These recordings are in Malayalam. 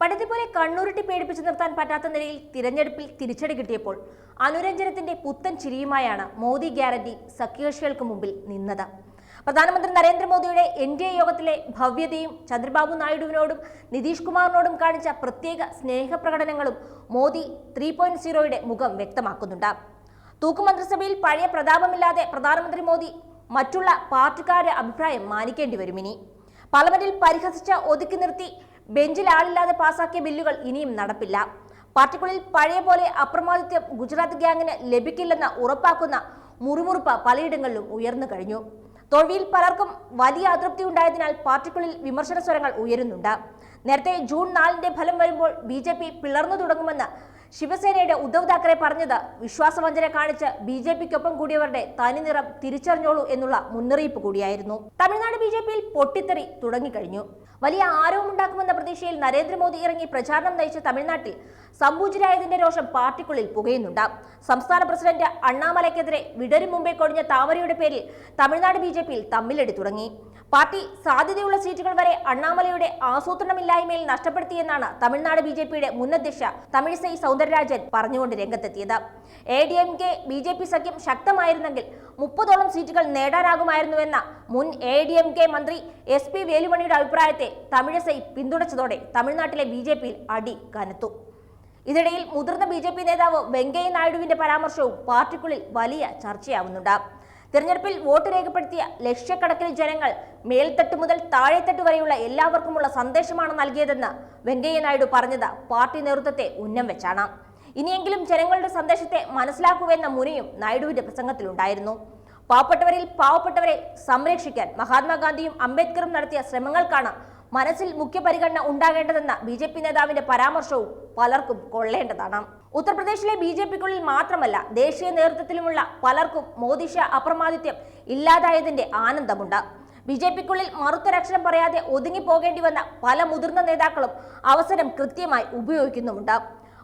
പണ്ടത്തെപ്പോലെ കണ്ണുരുട്ടി പേടിപ്പിച്ചു നിർത്താൻ പറ്റാത്ത നിലയിൽ തിരഞ്ഞെടുപ്പിൽ തിരിച്ചടി കിട്ടിയപ്പോൾ അനുരഞ്ജനത്തിന്റെ പുത്തൻ ചിരിയുമായാണ് മോദി ഗ്യാരണ്ടി സഖ്യകക്ഷികൾക്ക് മുമ്പിൽ നിന്നത്. പ്രധാനമന്ത്രി നരേന്ദ്രമോദിയുടെ എൻ ഡി എ യോഗത്തിലെ ഭവ്യതയും ചന്ദ്രബാബു നായിഡുവിനോടും നിതീഷ് കുമാറിനോടും കാണിച്ച പ്രത്യേക സ്നേഹപ്രകടനങ്ങളും മോദി ത്രീ പോയിന്റ് സീറോയുടെ മുഖം വ്യക്തമാക്കുന്നുണ്ട്. തൂക്കുമന്ത്രിസഭയിൽ പഴയ പ്രതാപമില്ലാതെ പ്രധാനമന്ത്രി മോദി മറ്റുള്ള പാർട്ടിക്കാരുടെ അഭിപ്രായം മാനിക്കേണ്ടി വരും ഇനി. പാർലമെന്റിൽ പരിഹസിച്ച ഒതുക്കി നിർത്തി ബെഞ്ചിൽ ആളില്ലാതെ പാസാക്കിയ ബില്ലുകൾ ഇനിയും നടപ്പില്ല. പാർട്ടിക്കുള്ളിൽ പഴയ പോലെ അപ്രമാദിത്യം ഗുജറാത്ത് ഗ്യാങ്ങിന് ലഭിക്കില്ലെന്ന് ഉറപ്പാക്കുന്ന മുറിമുറുപ്പ് പലയിടങ്ങളിലും ഉയർന്നു കഴിഞ്ഞു. തോൽവിയിൽ പലർക്കും വലിയ അതൃപ്തി ഉണ്ടായതിനാൽ പാർട്ടിക്കുള്ളിൽ വിമർശന സ്വരങ്ങൾ ഉയരുന്നുണ്ട്. നേരത്തെ ജൂൺ നാലിന്റെ ഫലം വരുമ്പോൾ ബി പിളർന്നു തുടങ്ങുമെന്ന് ശിവസേനയുടെ ഉദ്ധവ് താക്കറെ പറഞ്ഞത് വിശ്വാസവഞ്ചന കാണിച്ച് ബി ജെ പിക്കൊപ്പം കൂടിയവരുടെ തനിനിറം തിരിച്ചറിഞ്ഞോളൂ എന്നുള്ള മുന്നറിയിപ്പ് കൂടിയായിരുന്നു. തമിഴ്നാട് ബി ജെ പിയിൽ പൊട്ടിത്തെറി തുടങ്ങിക്കഴിഞ്ഞു. വലിയ ആരവമുണ്ടാക്കുമെന്ന പ്രതീക്ഷയിൽ നരേന്ദ്രമോദി ഇറങ്ങി പ്രചാരണം നയിച്ച തമിഴ്നാട്ടിൽ സംപൂജിരായതിന്റെ രോഷം പാർട്ടിക്കുള്ളിൽ പുകയുന്നുണ്ട്. സംസ്ഥാന പ്രസിഡന്റ് അണ്ണാമലയ്ക്കെതിരെ വിടരും മുമ്പേ കൊടിഞ്ഞ താമരയുടെ പേരിൽ തമിഴ്നാട് ബി ജെ പിയിൽ തമ്മിലടി തുടങ്ങി. പാർട്ടി സാധ്യതയുള്ള സീറ്റുകൾ വരെ അണ്ണാമലയുടെ ആസൂത്രണമില്ലായ്മയിൽ നഷ്ടപ്പെടുത്തിയെന്നാണ് തമിഴ്നാട് ബി ജെ പിയുടെ മുൻ അധ്യക്ഷ തമിഴിസൈ സൗന്ദരരാജൻ പറഞ്ഞുകൊണ്ട് രംഗത്തെത്തിയത്. A D M K B J P സഖ്യം ശക്തമായിരുന്നെങ്കിൽ മുപ്പതോളം സീറ്റുകൾ നേടാനാകുമായിരുന്നുവെന്ന മുൻ എ ഡി എം കെ മന്ത്രി എസ് പി വേലുമണിയുടെ അഭിപ്രായത്തെ തമിഴിസൈ പിന്തുണച്ചതോടെ തമിഴ്നാട്ടിലെ ബി ജെ പിയിൽ അടി കനത്തു. ഇതിനിടയിൽ മുതിർന്ന ബി ജെ പി നേതാവ് വെങ്കയ്യ നായിഡുവിന്റെ പരാമർശവും പാർട്ടിക്കുള്ളിൽ വലിയ ചർച്ചയാവുന്നുണ്ട്. തിരഞ്ഞെടുപ്പിൽ വോട്ട് രേഖപ്പെടുത്തിയ ലക്ഷക്കണക്കിന് ജനങ്ങൾ മേൽത്തട്ട് മുതൽ താഴെത്തട്ട് വരെയുള്ള എല്ലാവർക്കുമുള്ള സന്ദേശമാണ് നൽകിയതെന്ന് വെങ്കയ്യ നായിഡു പറഞ്ഞത് പാർട്ടി നേതൃത്വത്തെ ഉന്നം വെച്ചാണ്. ഇനിയെങ്കിലും ജനങ്ങളുടെ സന്ദേശത്തെ മനസ്സിലാക്കുവെന്ന മുനയും നായിഡുവിന്റെ പ്രസംഗത്തിലുണ്ടായിരുന്നു. പാവപ്പെട്ടവരിൽ പാവപ്പെട്ടവരെ സംരക്ഷിക്കാൻ മഹാത്മാഗാന്ധിയും അംബേദ്കറും നടത്തിയ ശ്രമങ്ങൾക്കാണ് മനസ്സിൽ മുഖ്യ പരിഗണന ഉണ്ടാകേണ്ടതെന്ന ബി നേതാവിന്റെ പരാമർശവും പലർക്കും കൊള്ളേണ്ടതാണ്. ഉത്തർപ്രദേശിലെ ബി ജെ പിക്കുള്ളിൽ മാത്രമല്ല ദേശീയ നേതൃത്വത്തിലുമുള്ള പലർക്കും മോദിഷ അപ്രമാദിത്യം ഇല്ലാതായതിന്റെ ആനന്ദമുണ്ട്. ബി ജെ പിക്കുള്ളിൽ മറുത്തൊരക്ഷരം പറയാതെ ഒതുങ്ങിപ്പോകേണ്ടി വന്ന പല മുതിർന്ന നേതാക്കളും അവസരം കൃത്യമായി ഉപയോഗിക്കുന്നുമുണ്ട്.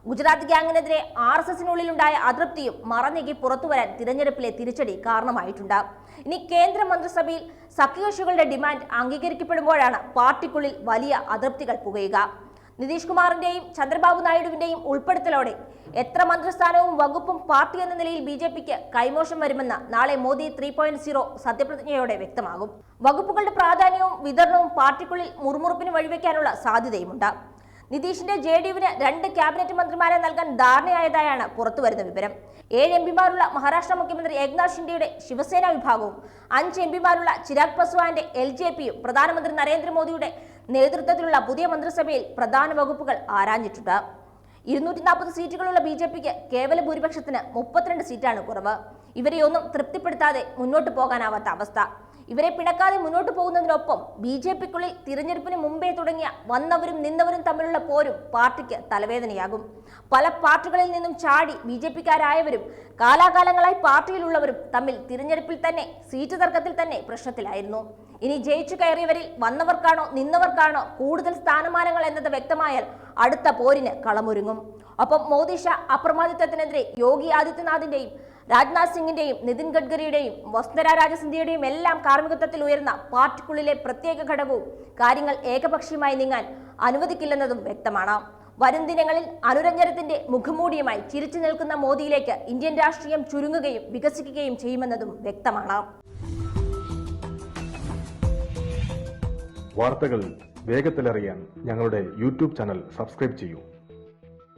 ഗുജറാത്ത് ഗ്യാങ്ങിനെതിരെ ആർ എസ് എസിനുള്ളിലുണ്ടായ അതൃപ്തിയും മറഞ്ഞെകി പുറത്തുവരാൻ തിരഞ്ഞെടുപ്പിലെ തിരിച്ചടി കാരണമായിട്ടുണ്ട്. ഇനി കേന്ദ്ര മന്ത്രിസഭയിൽ സഖ്യകക്ഷികളുടെ ഡിമാൻഡ് അംഗീകരിക്കപ്പെടുമ്പോഴാണ് പാർട്ടിക്കുള്ളിൽ വലിയ അതൃപ്തികൾ പുകയുക. നിതീഷ് കുമാറിന്റെയും ചന്ദ്രബാബു നായിഡുവിന്റെയും ഉൾപ്പെടുത്തലോടെ എത്ര മന്ത്രിസ്ഥാനവും വകുപ്പും പാർട്ടി എന്ന നിലയിൽ ബി ജെ പിക്ക് കൈമോശം വരുമെന്ന് നാളെ മോദി ത്രീ പോയിന്റ് സീറോ സത്യപ്രതിജ്ഞയോടെ വ്യക്തമാകും. വകുപ്പുകളുടെ പ്രാധാന്യവും വിതരണവും പാർട്ടിക്കുള്ളിൽ മുറുമുറുപ്പിന് വഴിവെക്കാനുള്ള സാധ്യതയുമുണ്ട്. നിതീഷിന്റെ ജെ ഡി യുവിന് രണ്ട് ക്യാബിനറ്റ് മന്ത്രിമാരെ നൽകാൻ ധാരണയായതായാണ് പുറത്തുവരുന്ന വിവരം. ഏഴ് എം പിമാരുള്ള മഹാരാഷ്ട്ര മുഖ്യമന്ത്രി ഏക്നാഥ് ഷിൻഡെയുടെ ശിവസേന വിഭാഗവും അഞ്ച് എം പിമാരുള്ള ചിരാഗ് പസ്വാന്റെ എൽ ജെ പിയും പ്രധാനമന്ത്രി നരേന്ദ്രമോദിയുടെ നേതൃത്വത്തിലുള്ള പുതിയ മന്ത്രിസഭയിൽ പ്രധാന വകുപ്പുകൾ ആരാഞ്ഞിട്ടുണ്ട്. ഇരുന്നൂറ്റി നാൽപ്പത് സീറ്റുകളുള്ള ബി ജെ പിക്ക് കേവല ഭൂരിപക്ഷത്തിന് മുപ്പത്തിരണ്ട് സീറ്റാണ് കുറവ്. ഇവരെയൊന്നും തൃപ്തിപ്പെടുത്താതെ മുന്നോട്ട് പോകാനാവാത്ത അവസ്ഥ. ഇവരെ പിണക്കാതെ മുന്നോട്ട് പോകുന്നതിനൊപ്പം ബി ജെ പിക്കുള്ളിൽ തിരഞ്ഞെടുപ്പിന് മുമ്പേ തുടങ്ങിയ വന്നവരും നിന്നവരും തമ്മിലുള്ള പോരും പാർട്ടിക്ക് തലവേദനയാകും. പല പാർട്ടികളിൽ നിന്നും ചാടി ബി ജെ പിക്കാരായവരും കാലാകാലങ്ങളായി പാർട്ടിയിലുള്ളവരും തമ്മിൽ തിരഞ്ഞെടുപ്പിൽ തന്നെ സീറ്റ് തർക്കത്തിൽ തന്നെ പ്രശ്നത്തിലായിരുന്നു. ഇനി ജയിച്ചു കയറിയവരിൽ വന്നവർക്കാണോ നിന്നവർക്കാണോ കൂടുതൽ സ്ഥാനമാനങ്ങൾ എന്നത് വ്യക്തമായാൽ അടുത്ത പോരിന് കളമൊരുങ്ങും. ഒപ്പം മോദി ഷാ അപ്രമാദിത്വത്തിനെതിരെ യോഗി ആദിത്യനാഥിന്റെയും രാജ്നാഥ് സിംഗിന്റെയും നിതിൻ ഗഡ്കരിയുടെയും വസുന്ധര രാജസിന്ധ്യയുടെയും എല്ലാം കാർമ്മികത്വത്തിൽ ഉയർന്ന പാർട്ടിക്കുള്ളിലെ പ്രത്യേക ഘടകവും കാര്യങ്ങൾ ഏകപക്ഷീയമായി നീങ്ങാൻ അനുവദിക്കില്ലെന്നതും വ്യക്തമാണ്. വരും ദിനങ്ങളിൽ അനുരഞ്ജനത്തിന്റെ മുഖമൂടിയുമായി ചിരിച്ചു നിൽക്കുന്ന മോദിയിലേക്ക് ഇന്ത്യൻ രാഷ്ട്രീയം ചുരുങ്ങുകയും വികസിക്കുകയും ചെയ്യുമെന്നതും വ്യക്തമാണ്. വാർത്തകൾ വേഗത്തിലറിയാൻ ഞങ്ങളുടെ യൂട്യൂബ് ചാനൽ സബ്സ്ക്രൈബ് ചെയ്യൂ.